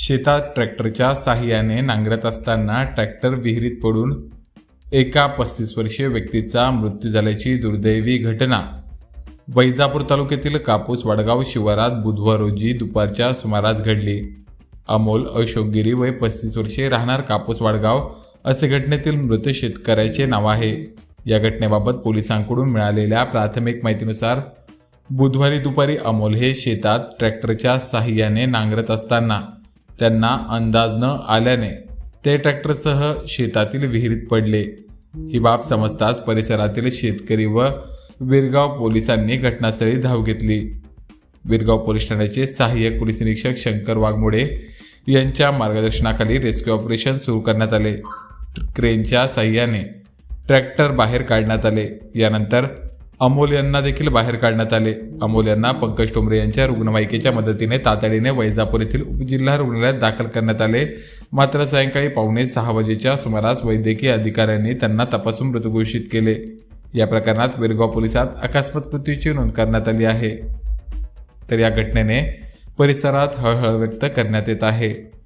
शेतात ट्रॅक्टरच्या साहाय्याने नांगरत असताना ट्रॅक्टर विहिरीत पडून एका पस्तीस वर्षीय व्यक्तीचा मृत्यू झाल्याची दुर्दैवी घटना. वैजापूर तालुक्यातील कापूस वडगाव शिवारात बुधवार रोजी दुपारच्या सुमारास घडली. अमोल अशोक गिरी वय पस्तीस वर्षे राहणार कापूस वाडगाव असे घटनेतील मृत शेतकऱ्याचे नाव आहे. या घटनेबाबत पोलिसांकडून मिळालेल्या प्राथमिक माहितीनुसार बुधवारी दुपारी अमोल हे शेतात ट्रॅक्टरच्या साहाय्याने नांगरत असताना त्यांना अंदाज न आल्याने ते ट्रॅक्टरसह शेतातील विहिरीत पडले. ही बाब समजताच परिसरातील शेतकरी व विरगाव पोलिसांनी घटनास्थळी धाव घेतली. विरगाव पोलीस ठाण्याचे सहाय्यक पोलीस निरीक्षक शंकर वाघमोडे यांच्या मार्गदर्शनाखाली रेस्क्यू ऑपरेशन सुरू करण्यात आले. क्रेनच्या साह्याने ट्रॅक्टर बाहेर काढण्यात आले. यानंतर अमोल यांना देखील बाहेर काढण्यात आले. अमोल यांना पंकज टोंबरे यांच्या रुग्णवाहिकेच्या मदतीने तातडीने वैजापूर येथील उपजिल्हा रुग्णालयात दाखल करण्यात आले. मात्र सायंकाळी पावणे सहा वाजेच्या सुमारास वैद्यकीय अधिकाऱ्यांनी त्यांना तपासून मृत घोषित केले. या प्रकरणात विरगाव पोलिसात अकस्मात मृत्यूची नोंद करण्यात आली आहे. तर या घटनेने परिसरात हळहळ व्यक्त करण्यात येत आहे.